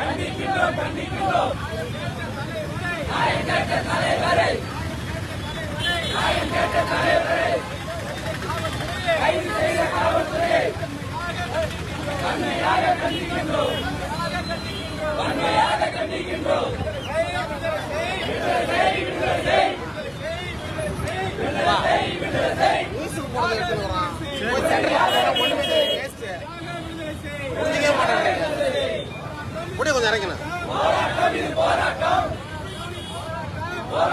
கண்டிக்கின்றோம் கண்டிக்கின்றோம் தலைவரை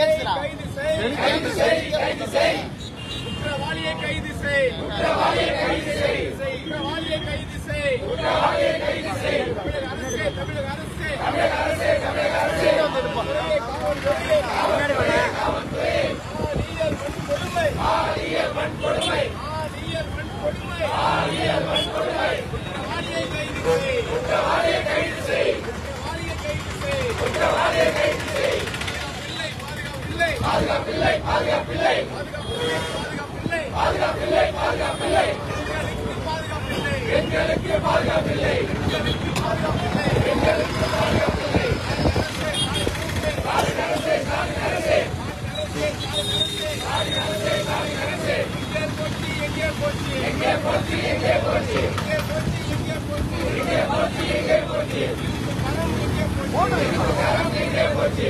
பேசுறான் கைது செய் கைது செய் குற்றவாளியை கைது செய். குற்றவாளியை கைது செய். குற்றவாளியை கைது செய். குற்றவாளியை கைது செய். தமிழக அரசு தமிழக அரசு. தமிழக அரசு தமிழக அரசு. போச்சு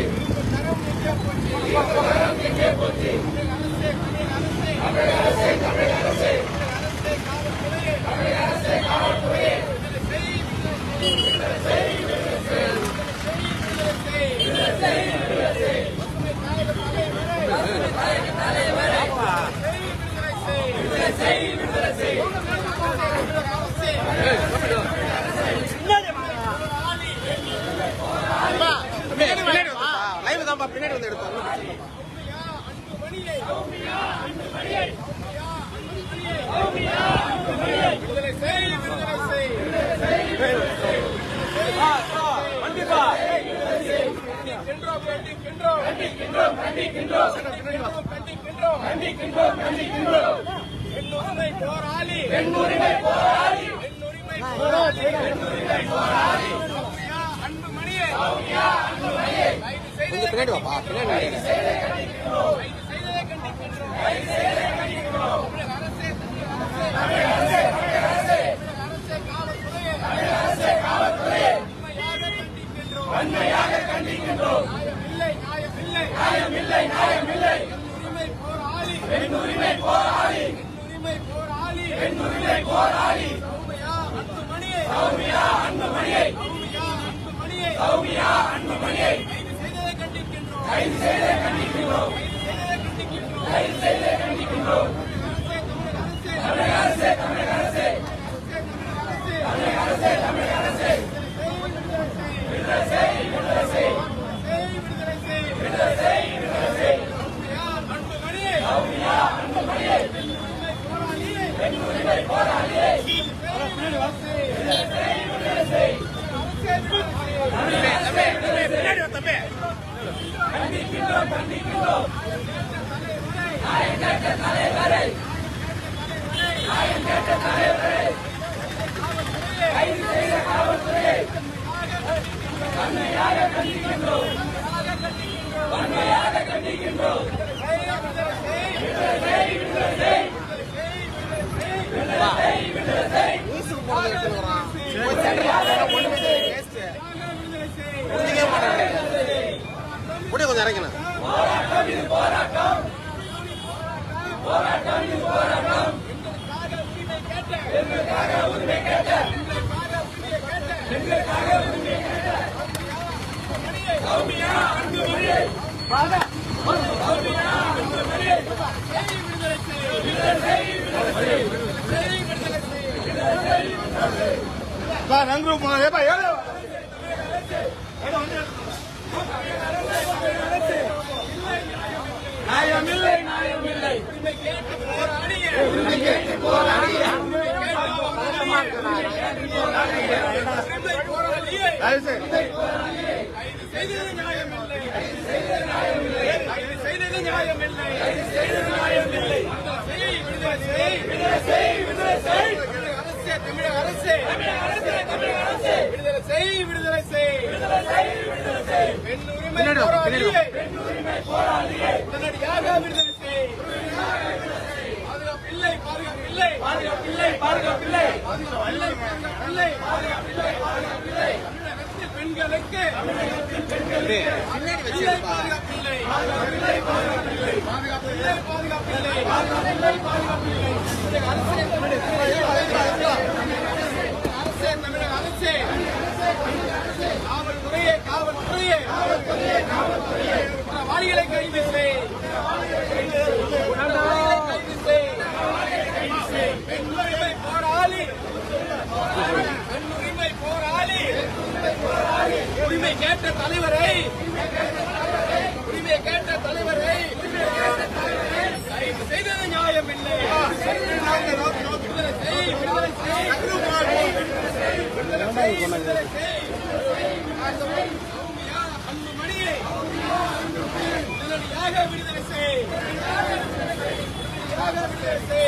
தான்ப்பா பின்னாடி வந்து எடுத்தோம். பெண்ணுரிமை போராளி பெண்ணுரிமை போராளி. பெண்ணுரிமை போராளி. பெண்ணுரிமை போராளி. பின்னாடி வாப்பா பின்னாடி வன்மையாக கண்டிக்கின்றோம் நியாயம் இல்லை நியாயம் இல்லை பெண் உரிமை போராளி பெண் உரிமை போராளி சௌமியா அன்புமணியை சௌமியா அன்புமணியை கொஞ்சம் இறங்கணும் போராட்டம் போராட்டம் போராட்டம் நன்று போனது போராடிய போராடிய தமிழக அரசே பெண்களுக்கு காவல்துறையே காவல்துறையே காவல்துறையே காவல்துறையே வாரிகளை கைது செய் கைது செய் பெண்களை கேட்ட தலைவரை உரிமை கேட்ட தலைவரை கைது செய்தது விடுதலை செய் விடுதலை செய் விடுதலை செய் விடுதலை செய் அன்புமணியை உடனடியாக விடுதலை செய் உடனடியாக விடுதலை செய்.